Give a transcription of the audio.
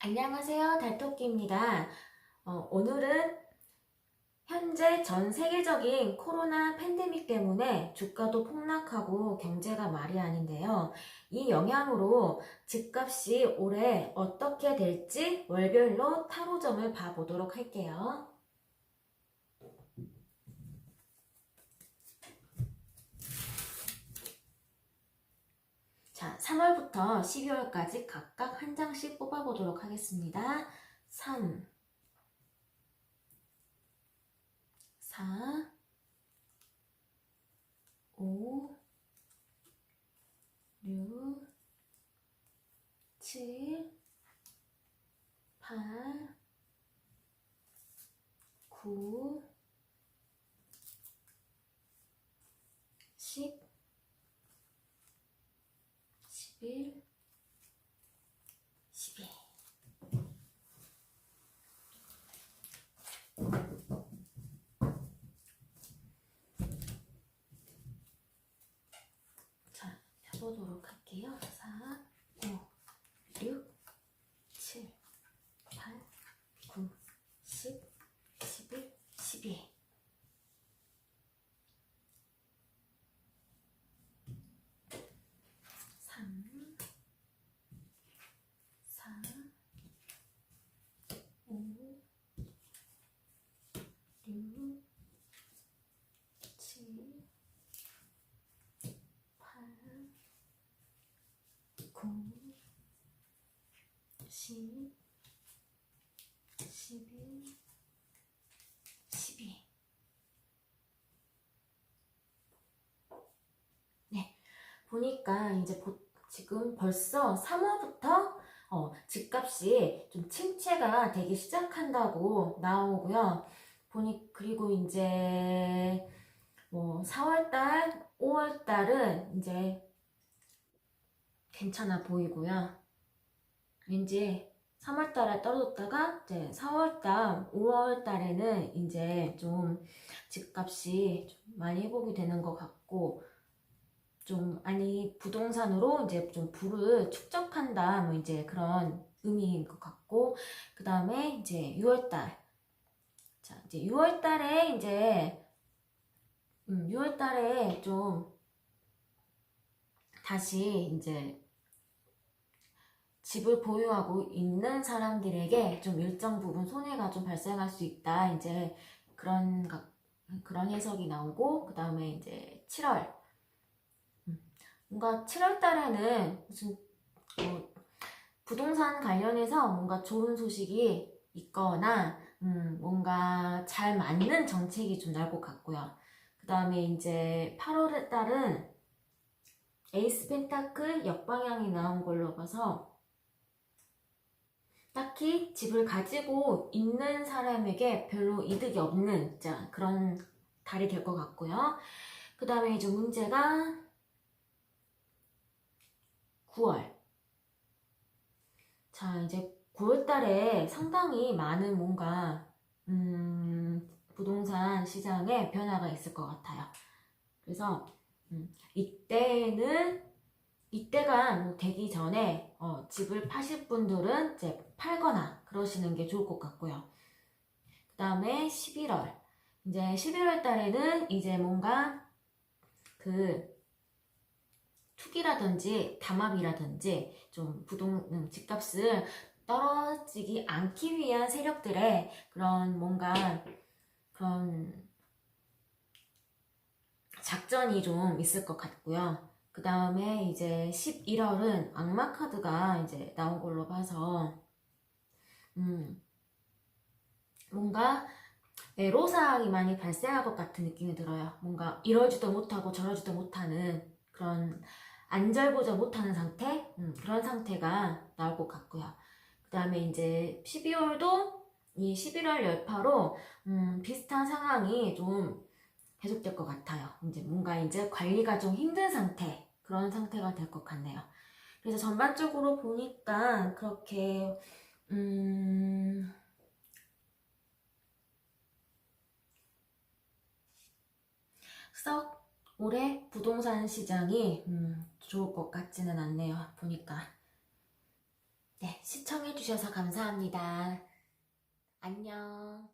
안녕하세요. 달토끼입니다. 어, 오늘은 현재 전 세계적인 코로나 팬데믹 때문에 주가도 폭락하고 경제가 말이 아닌데요. 이 영향으로 집값이 올해 어떻게 될지 월별로 타로점을 봐보도록 할게요. 자, 3월부터 12월까지 각각 한 장씩 뽑아보도록 하겠습니다. 3, 4, 5, 6, 7, 8, 9, 11, 12. 자, 펴보도록 할게요. 4, 5, 6, 7, 8, 9, 10, 11, 12. 삼, 사, 오, 육, 칠, 팔, 구, 십, 십일, 십이. 네, 보니까 이제 보- 지금 벌써 3월부터 어, 집값이 좀 침체가 되기 시작한다고 나오고요. 보니 그리고 이제 뭐 4월달, 5월달은 이제 괜찮아 보이고요. 왠지 3월달에 떨어졌다가 이제 4월달, 5월달에는 이제 좀 집값이 좀 많이 회복이 되는 것 같고 좀 아니 부동산으로 이제 좀 부를 축적한다 뭐 이제 그런 의미인 것 같고 그 다음에 이제 6월달 자 이제 6월달에 이제 음, 6월달에 좀 다시 이제 집을 보유하고 있는 사람들에게 좀 일정 부분 손해가 좀 발생할 수 있다. 이제 그런 각- 그런 해석이 나오고 그 다음에 이제 7월. 뭔가 7월 달에는 무슨 뭐 부동산 관련해서 뭔가 좋은 소식이 있거나 음, 뭔가 잘 맞는 정책이 좀 나올 것 같고요. 그 다음에 이제 8월 달은 에이스 펜타클 역방향이 나온 걸로 봐서 딱히 집을 가지고 있는 사람에게 별로 이득이 없는 자, 그런 달이 될 것 같고요. 그 다음에 이제 문제가 9월. 자, 이제 9월 달에 상당히 많은 뭔가, 음, 부동산 시장에 변화가 있을 것 같아요. 그래서, 음, 이때는, 이때가 뭐 되기 전에, 어, 집을 파실 분들은 이제 팔거나 그러시는 게 좋을 것 같고요. 그 다음에 11월. 이제 11월 달에는 이제 뭔가 그 투기라든지 담합이라든지 좀 부동 음, 집값을 떨어지기 않기 위한 세력들의 그런 뭔가 그런 작전이 좀 있을 것 같고요. 그 다음에 이제 11월은 악마 카드가 이제 나온 걸로 봐서 음 뭔가 애로사항이 많이 발생할 것 같은 느낌이 들어요. 뭔가 이러지도 못하고 저러지도 못하는 그런 안절보절 못하는 상태? 음, 그런 상태가 나올 것 같고요. 그 다음에 이제 12월도 이 11월 열파로 음, 비슷한 상황이 좀 계속될 것 같아요. 이제 뭔가 이제 관리가 좀 힘든 상태, 그런 상태가 될 것 같네요. 그래서 전반적으로 보니까 그렇게, 음, 썩 올해 부동산 시장이 음, 좋을 것 같지는 않네요. 보니까. 네, 시청해주셔서 감사합니다. 안녕.